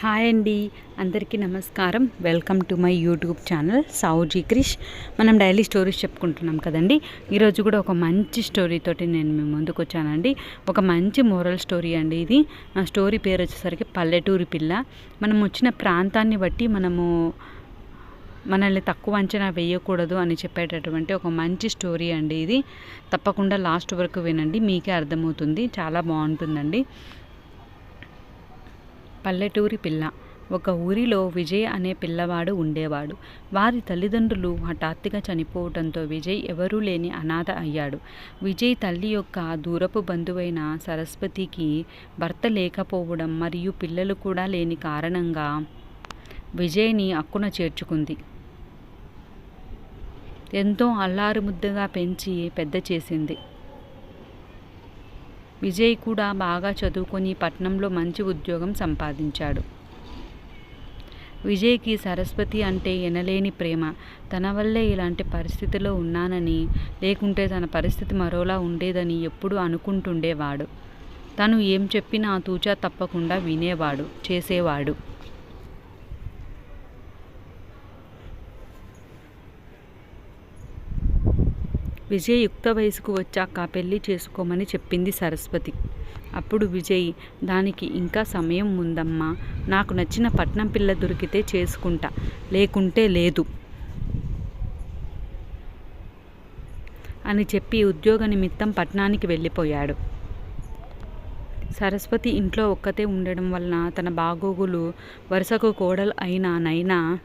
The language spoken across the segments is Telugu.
హాయ్ అండి. అందరికీ నమస్కారం. Welcome to my YouTube channel Savuji Krish. మనం డైలీ స్టోరీస్ చెప్పుకుంటున్నాం కదండి. ఈరోజు కూడా ఒక మంచి స్టోరీతోటి నేను మీ ముందుకు వచ్చానండి. ఒక మంచి మోరల్ స్టోరీ అండి ఇది. ఆ స్టోరీ పేరు వచ్చేసరికి పల్లెటూరి పిల్ల. మనం వచ్చిన ప్రాంతాన్ని బట్టి మనము మనల్ని తక్కువ అంచనా వేయకూడదు అని చెప్పేటటువంటి ఒక మంచి స్టోరీ అండి ఇది. తప్పకుండా లాస్ట్ వరకు వినండి. మీకే అర్థమవుతుంది. చాలా బాగుంటుందండి. పల్లెటూరి పిల్ల. ఒక ఊరిలో విజయ్ అనే పిల్లవాడు ఉండేవాడు. వారి తల్లిదండ్రులు హఠాత్తుగా చనిపోవడంతో విజయ్ ఎవరూ లేని అనాథ అయ్యాడు. విజయ్ తల్లి యొక్క దూరపు బంధువైన సరస్వతికి భర్త లేకపోవడం మరియు పిల్లలు కూడా లేని కారణంగా విజయ్ని అక్కున చేర్చుకుంది. ఎంతో అల్లారు ముద్దగా పెంచి పెద్ద చేసింది. విజయ్ కూడా బాగా చదువుకొని పట్నంలో మంచి ఉద్యోగం సంపాదించాడు. విజయ్కి సరస్వతి అంటే ఎనలేని ప్రేమ. తన వల్లే ఇలాంటి పరిస్థితిలో ఉన్నానని లేకుంటే తన పరిస్థితి మరోలా ఉండేదని ఎప్పుడూ అనుకుంటుండేవాడు. తను ఏం చెప్పినా తూచా తప్పకుండా వినేవాడు చేసేవాడు. విజయ్ యుక్త వయసుకు వచ్చాక పెళ్ళి చేసుకోమని చెప్పింది సరస్వతి. అప్పుడు విజయ్ దానికి ఇంకా సమయం ఉందమ్మా నాకు నచ్చిన పట్నం పిల్ల దొరికితే చేసుకుంటా లేకుంటే లేదు. అని చెప్పి ఉద్యోగ నిమిత్తం పట్నానికి వెళ్ళిపోయాడు. సరస్వతి ఇంట్లో ఒక్కతే ఉండడం వలన తన బాగోగులు వరుసకు కోడలు అయిన నైనా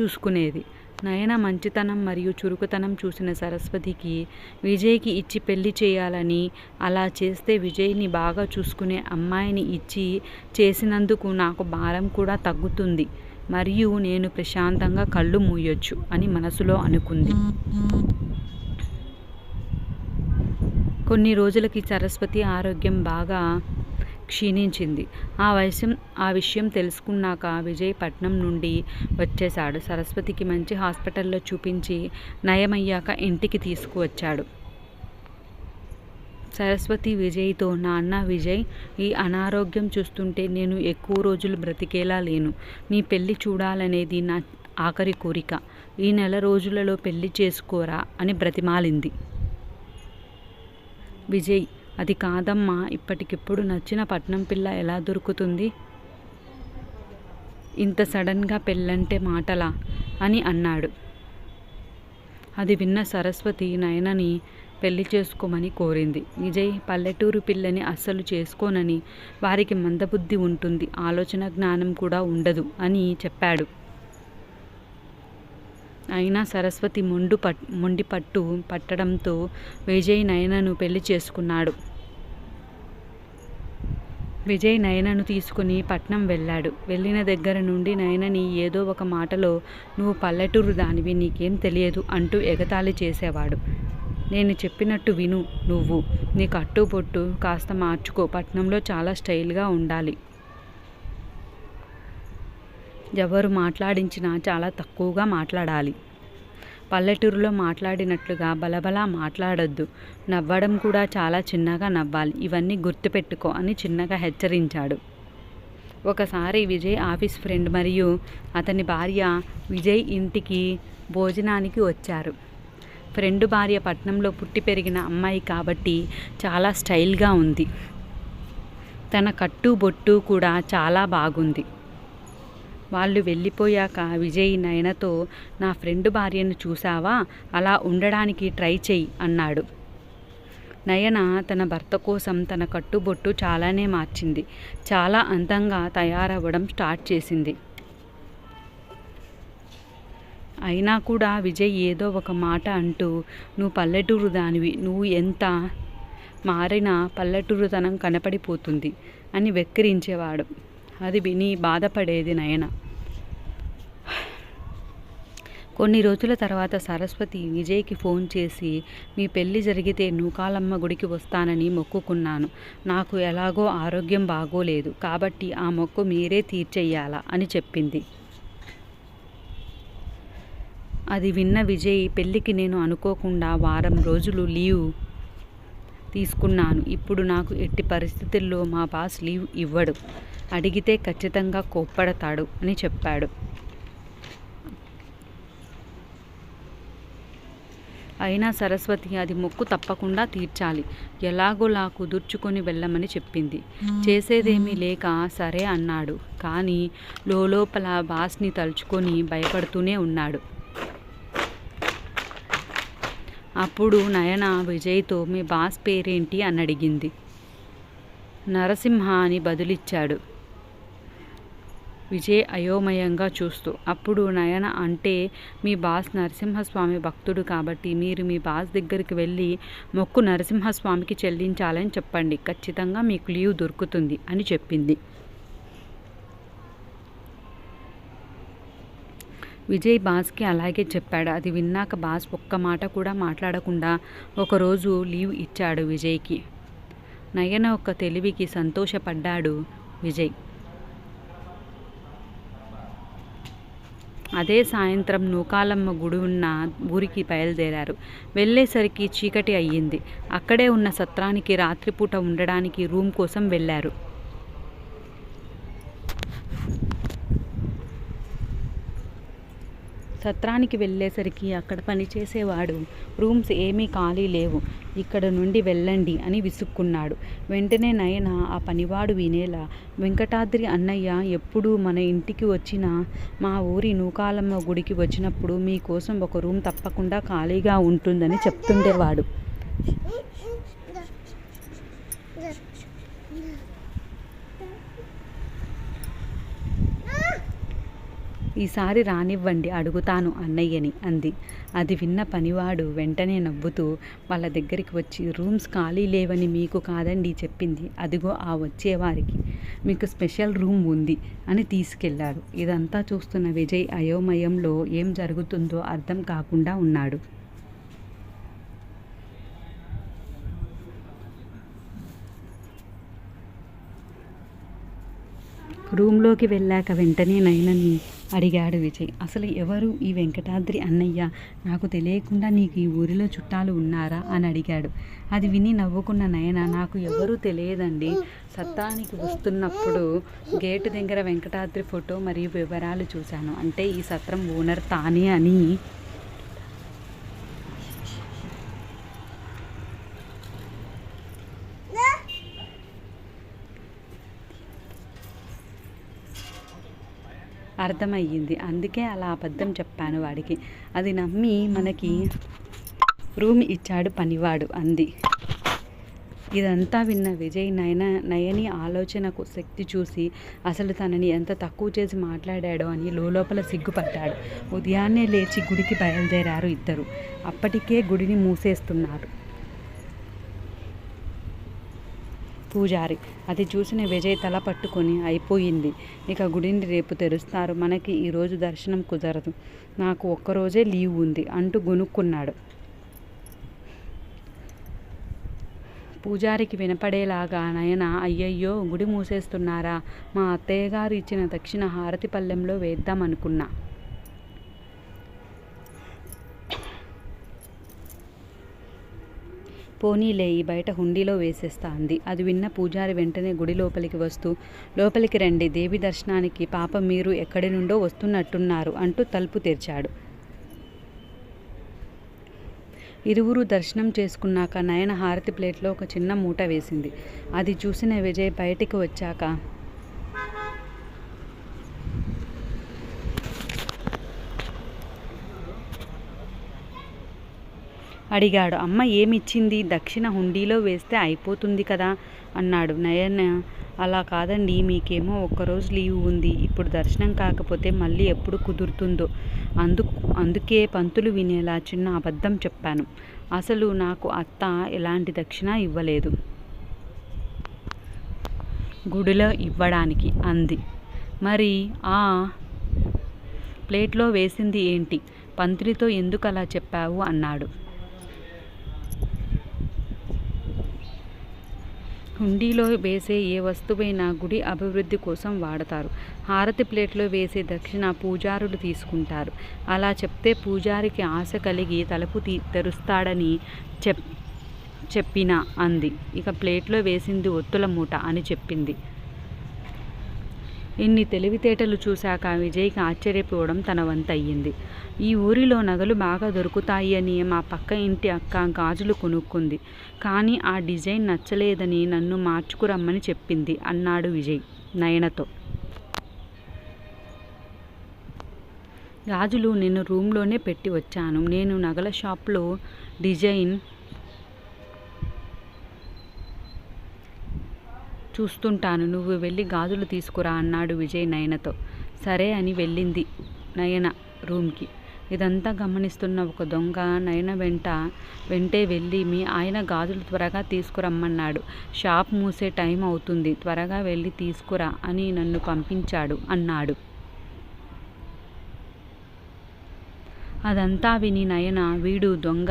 చూసుకునేది. నయన మంచితనం మరియు చురుకుతనం చూసిన సరస్వతికి విజయ్కి ఇచ్చి పెళ్ళి చేయాలని అలా చేస్తే విజయ్ని బాగా చూసుకునే అమ్మాయిని ఇచ్చి చేసినందుకు నాకు భారం కూడా తగ్గుతుంది. మరియు నేను ప్రశాంతంగా కళ్ళు మూయొచ్చు అని మనసులో అనుకుంది. కొన్ని రోజులకి సరస్వతి ఆరోగ్యం బాగా క్షీణించింది. ఆ వయసు ఆ విషయం తెలుసుకున్నాక విజయ్ పట్నం నుండి వచ్చేశాడు. సరస్వతికి మంచి హాస్పిటల్లో చూపించి నయమయ్యాక ఇంటికి తీసుకువచ్చాడు. సరస్వతి విజయ్తో నాన్న విజయ్ ఈ అనారోగ్యం చూస్తుంటే నేను ఎక్కువ రోజులు బ్రతికేలా లేను. నీ పెళ్ళి చూడాలనేది నా ఆఖరి కోరిక. ఈ నెల రోజులలో పెళ్ళి చేసుకోరా అని బ్రతిమాలింది. విజయ్ అది కాదమ్మా ఇప్పటికిప్పుడు నచ్చిన పట్నం పిల్ల ఎలా దొరుకుతుంది? ఇంత సడన్గా పెళ్ళంటే మాటలా? అని అన్నాడు. అది విన్న సరస్వతి నయనని పెళ్ళి చేసుకోమని కోరింది. విజయ్ పల్లెటూరు పిల్లని అస్సలు చేసుకోనని వారికి మందబుద్ధి ఉంటుంది. ఆలోచన జ్ఞానం కూడా ఉండదు అని చెప్పాడు. అయినా సరస్వతి మొండు పట్ మొండి పట్టు పట్టడంతో విజయ్ నయనను పెళ్ళి చేసుకున్నాడు. విజయ్ నయనను తీసుకుని పట్నం వెళ్ళాడు. వెళ్ళిన దగ్గర నుండి నయనని ఏదో ఒక మాటలో నువ్వు పల్లెటూరు దానివి నీకేం తెలియదు అంటూ ఎగతాళి చేసేవాడు. నేను చెప్పినట్టు విను నువ్వు. నీ కట్టుబొట్టు కాస్త మార్చుకో. పట్నంలో చాలా స్టైల్గా ఉండాలి. ఎవరు మాట్లాడించినా చాలా తక్కువగా మాట్లాడాలి. పల్లెటూరులో మాట్లాడినట్లుగా బలబలా మాట్లాడొద్దు. నవ్వడం కూడా చాలా చిన్నగా నవ్వాలి. ఇవన్నీ గుర్తుపెట్టుకో అని చిన్నగా హెచ్చరించాడు. ఒకసారి విజయ్ ఆఫీస్ ఫ్రెండ్ మరియు అతని భార్య విజయ్ ఇంటికి భోజనానికి వచ్చారు. ఫ్రెండ్ భార్య పట్నంలో పుట్టి పెరిగిన అమ్మాయి కాబట్టి చాలా స్టైల్గా ఉంది. తన కట్టు బొట్టు కూడా చాలా బాగుంది. వాళ్ళు వెళ్ళిపోయాక విజయ్ నయనతో నా ఫ్రెండ్ భార్యను చూసావా అలా ఉండడానికి ట్రై చెయ్యి అన్నాడు. నయన తన భర్త కోసం తన కట్టుబొట్టు చాలానే మార్చింది. చాలా అందంగా తయారవ్వడం స్టార్ట్ చేసింది. అయినా కూడా విజయ్ ఏదో ఒక మాట అంటూ నువ్వు పల్లెటూరు దానివి. నువ్వు ఎంత మారినా పల్లెటూరుతనం కనపడిపోతుంది అని వెక్కిరించేవాడు. అది విని బాధపడేది నయన. కొన్ని రోజుల తర్వాత సరస్వతి విజయ్కి ఫోన్ చేసి మీ పెళ్ళి జరిగితే నూకాలమ్మ గుడికి వస్తానని మొక్కుకున్నాను. నాకు ఎలాగో ఆరోగ్యం బాగోలేదు. కాబట్టి ఆ మొక్కు మీరే తీర్చేయాలా అని చెప్పింది. అది విన్న విజయ్ పెళ్ళికి నేను అనుకోకుండా వారం రోజులు లీవ్ తీసుకున్నాను. ఇప్పుడు నాకు ఎట్టి పరిస్థితుల్లో మా బాస్ లీవ్ ఇవ్వడు. అడిగితే ఖచ్చితంగా కోప్పడతాడు అని చెప్పాడు. అయినా సరస్వతి అది మొక్కు తప్పకుండా తీర్చాలి. ఎలాగోలా కుదుర్చుకొని వెళ్ళమని చెప్పింది. చేసేదేమీ లేక సరే అన్నాడు. కానీ లోపల బాస్ని తలుచుకొని భయపడుతూనే ఉన్నాడు. అప్పుడు నయన విజయ్తో మీ బాస్ పేరేంటి అని అడిగింది. నరసింహ అని బదులిచ్చాడు. విజయ్ అయోమయంగా చూస్తూ అప్పుడు నయన అంటే మీ బాస్ నరసింహస్వామి భక్తుడు కాబట్టి మీరు మీ బాస్ దగ్గరికి వెళ్ళి మొక్కు నరసింహస్వామికి చెల్లించాలని చెప్పండి. ఖచ్చితంగా మీకు లీవ్ దొరుకుతుంది అని చెప్పింది. విజయ్ బాస్కి అలాగే చెప్పాడు. అది విన్నాక బాస్ ఒక్క మాట కూడా మాట్లాడకుండా ఒకరోజు లీవ్ ఇచ్చాడు విజయ్కి. నయన ఒక్క తెలివికి సంతోషపడ్డాడు విజయ్. అదే సాయంత్రం నూకాలమ్మ గుడి ఉన్న ఊరికి బయలుదేరారు. వెళ్ళేసరికి చీకటి అయ్యింది. అక్కడే ఉన్న సత్రానికి రాత్రిపూట ఉండడానికి రూమ్ కోసం వెళ్ళారు. సత్రానికి వెళ్ళేసరికి అక్కడ పనిచేసేవాడు రూమ్స్ ఏమీ ఖాళీ లేవు. ఇక్కడ నుండి వెళ్ళండి అని విసుక్కున్నాడు. వెంటనే నయన ఆ పనివాడు వినేలా వెంకటాద్రి అన్నయ్య ఎప్పుడు మన ఇంటికి వచ్చినా మా ఊరి నూకాలమ్మ గుడికి వచ్చినప్పుడు మీకోసం ఒక రూమ్ తప్పకుండా ఖాళీగా ఉంటుందని చెప్తుండేవాడు. ఈసారి రానివ్వండి అడుగుతాను అన్నయ్యని అంది. అది విన్న పనివాడు వెంటనే నవ్వుతూ వాళ్ళ దగ్గరికి వచ్చి రూమ్స్ ఖాళీ లేవని మీకు కాదండి చెప్పింది. అదిగో ఆ వచ్చేవారికి. మీకు స్పెషల్ రూమ్ ఉంది అని తీసుకెళ్ళాడు ఇదంతా చూస్తున్న విజయ్ అయోమయంలో ఏం జరుగుతుందో అర్థం కాకుండా ఉన్నాడు. రూమ్లోకి వెళ్ళాక వెంటనే నైనని అడిగాడు విజయ్. అసలు ఎవరు ఈ వెంకటాద్రి అన్నయ్య? నాకు తెలియకుండా నీకు ఈ ఊరిలో చుట్టాలు ఉన్నారా? అని అడిగాడు. అది విని నవ్వుకున్న నయన నాకు ఎవరూ తెలియదండి. సత్తానికి వస్తున్నప్పుడు గేటు దగ్గర వెంకటాద్రి ఫోటో మరియు వివరాలు చూశాను. అంటే ఈ సత్రం ఓనర్ తానే అని అర్థమయ్యింది. అందుకే అలా అబద్ధం చెప్పాను వాడికి. అది నమ్మి మనకి రూమ్ ఇచ్చాడు పనివాడు అంది. ఇదంతా విన్న విజయ్ నయన నయని ఆలోచనకు శక్తి చూసి అసలు తనని ఎంత తక్కువ చేసి మాట్లాడాడో అని లోపల సిగ్గుపడ్డాడు. ఉదయాన్నే లేచి గుడికి బయలుదేరారు ఇద్దరు. అప్పటికే గుడిని మూసేస్తున్నారు. పూజారి. అది చూసిన విజయ్ తల పట్టుకొని అయిపోయింది. ఇక గుడిని రేపు తెరుస్తారు. మనకి ఈరోజు దర్శనం కుదరదు. నాకు ఒక్కరోజే లీవ్ ఉంది అంటూ గొనుక్కున్నాడు. పూజారికి వినపడేలాగా నయన అయ్యయ్యో గుడి మూసేస్తున్నారా? మా అత్తయ్య గారు ఇచ్చిన దక్షిణ హారతి పల్లెంలో వేద్దాం పోనీలే ఈ బయట హుండీలో వేసేస్తా అంది. అది విన్న పూజారి వెంటనే గుడి లోపలికి వస్తూ లోపలికి రండి దేవి దర్శనానికి పాప మీరు ఎక్కడి నుండో వస్తున్నట్టున్నారు అంటూ తలుపు తెరిచాడు. ఇరువురు దర్శనం చేసుకున్నాక నయన హారతి ప్లేట్లో ఒక చిన్న మూట వేసింది. అది చూసిన విజయ్ బయటికి వచ్చాక అడిగాడు. అమ్మ ఏమిచ్చింది? దక్షిణ హుండీలో వేస్తే అయిపోతుంది కదా అన్నాడు. నయన్ అలా కాదండి. మీకేమో ఒక్కరోజు లీవ్ ఉంది. ఇప్పుడు దర్శనం కాకపోతే మళ్ళీ ఎప్పుడు కుదురుతుందో. అందు అందుకే పంతులు వినేలా చిన్న అబద్ధం చెప్పాను. అసలు నాకు అత్త ఎలాంటి దక్షిణ ఇవ్వలేదు. గుడిలో ఇవ్వడానికి అంది. మరి ఆ ప్లేట్లో వేసింది ఏంటి? పంతులితో ఎందుకు అలా చెప్పావు? అన్నాడు. హుండీలో వేసే ఏ వస్తువైనా గుడి అభివృద్ధి కోసం వాడతారు. హారతి ప్లేట్లో వేసే దక్షిణ పూజారులు తీసుకుంటారు. అలా చెప్తే పూజారికి ఆశ కలిగి తలుపు తీ తెరుస్తాడని చెప్ చెప్పిన అంది. ఇక ప్లేట్లో వేసింది ఒత్తుల మూట అని చెప్పింది. ఇన్ని తెలివితేటలు చూశాక విజయ్కి ఆశ్చర్యపోవడం తన వంతయ్యింది. ఈ ఊరిలో నగలు బాగా దొరుకుతాయి అని మా పక్క ఇంటి అక్క గాజులు కొనుక్కుంది. కానీ ఆ డిజైన్ నచ్చలేదని నన్ను మార్చుకురమ్మని చెప్పింది అన్నాడు విజయ్ నయనతో. గాజులు నేను రూమ్లోనే పెట్టి వచ్చాను. నేను నగల షాప్లో డిజైన్ చూస్తుంటాను. నువ్వు వెళ్ళి గాజులు తీసుకురా అన్నాడు విజయ్ నయనతో. సరే అని వెళ్ళింది నయన రూమ్కి. ఇదంతా గమనిస్తున్న ఒక దొంగ నయన వెంట వెంటే వెళ్ళి మీ ఆయన గాజులు త్వరగా తీసుకురమ్మన్నాడు. షాప్ మూసే టైం అవుతుంది. త్వరగా వెళ్ళి తీసుకురా అని నన్ను పంపించాడు అన్నాడు. అదంతా విని నయన వీడు దొంగ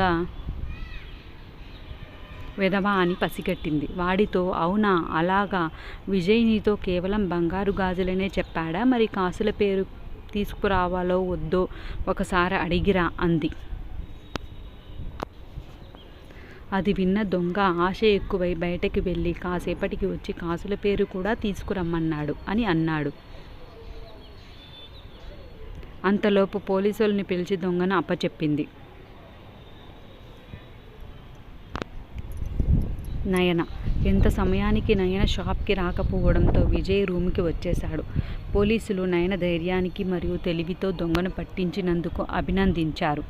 వెధవా అని పసిగట్టింది. వాడితో అవునా అలాగా? విజయ్ నీతో కేవలం బంగారు గాజులనే చెప్పాడా? మరి కాసుల పేరు తీసుకురావాలో వద్దో ఒకసారి అడిగిరా అంది. అది విన్న దొంగ ఆశ ఎక్కువై బయటకి వెళ్ళి కాసేపటికి వచ్చి కాసుల పేరు కూడా తీసుకురమ్మన్నాడు అని అన్నాడు. అంతలోపు పోలీసుల్ని పిలిచి దొంగను అప్పచెప్పింది. నయన. ఎంత సమయానికి నయన షాప్కి రాకపోవడంతో విజయ్ రూమ్కి వచ్చేశాడు. పోలీసులు నయన ధైర్యానికి మరియు తెలివితో దొంగను పట్టించినందుకు అభినందించారు.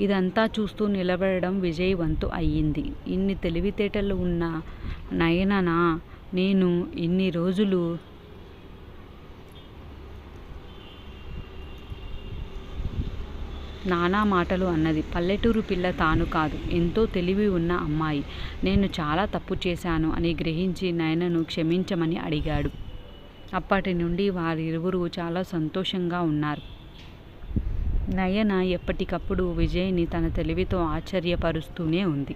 ఇదంతా చూస్తూ నిలబడడం విజయ్ వంతు అయ్యింది. ఇన్ని తెలివితేటలు ఉన్న నయననా? నేను ఇన్ని రోజులు నానా మాటలు అన్నది. పల్లెటూరు పిల్ల తాను కాదు. ఎంతో తెలివి ఉన్న అమ్మాయి. నేను చాలా తప్పు చేశాను అని గ్రహించి నయనను క్షమించమని అడిగాడు. అప్పటి నుండి వారిరువురు చాలా సంతోషంగా ఉన్నారు. నయన ఎప్పటికప్పుడు విజయ్ని తన తెలివితో ఆశ్చర్యపరుస్తూనే ఉంది.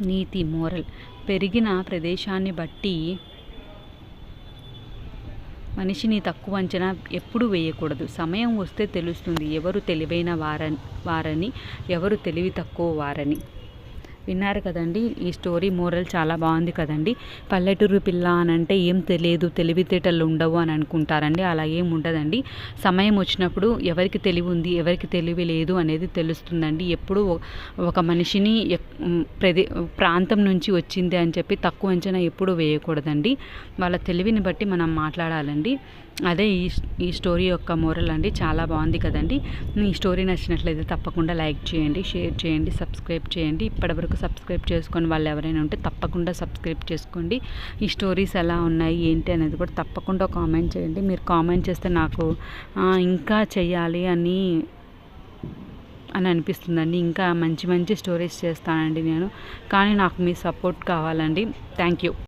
నీతి మోరల్. పెరిగిన ప్రదేశాన్ని బట్టి మనిషిని తక్కువ అంచనా ఎప్పుడూ వేయకూడదు. సమయం వస్తే తెలుస్తుంది ఎవరు తెలివైన వారని వారని ఎవరు తెలివి తక్కువ వారని. విన్నారు కదండి. ఈ స్టోరీ మోరల్ చాలా బాగుంది కదండి. పల్లెటూరు పిల్ల అని అంటే ఏం తెలియదు తెలివితేటలు ఉండవు అని అనుకుంటారండి. అలా ఏం ఉండదండి. సమయం వచ్చినప్పుడు ఎవరికి తెలివి ఉంది ఎవరికి తెలివి లేదు అనేది తెలుస్తుందండి. ఎప్పుడు ఒక మనిషిని ప్రదే ప్రాంతం నుంచి వచ్చింది అని చెప్పి తక్కువ అంచనా ఎప్పుడు వేయకూడదండి. వాళ్ళ తెలివిని బట్టి మనం మాట్లాడాలండి. అదే ఈ ఈ స్టోరీ యొక్క మోరల్ అండి. చాలా బాగుంది కదండి. ఈ స్టోరీ నచ్చినట్లయితే తప్పకుండా లైక్ చేయండి షేర్ చేయండి సబ్స్క్రైబ్ చేయండి. ఇప్పటివరకు సబ్స్క్రైబ్ చేసుకొని వాళ్ళు ఎవరైనా ఉంటే తప్పకుండా సబ్స్క్రైబ్ చేసుకోండి. ఈ స్టోరీస్ ఎలా ఉన్నాయి ఏంటి అనేది కూడా తప్పకుండా కామెంట్ చేయండి. మీరు కామెంట్ చేస్తే నాకు ఇంకా చెయ్యాలి అని అని అనిపిస్తుందండి. ఇంకా మంచి మంచి స్టోరీస్ చేస్తానండి నేను. కానీ నాకు మీ సపోర్ట్ కావాలండి. Thank you.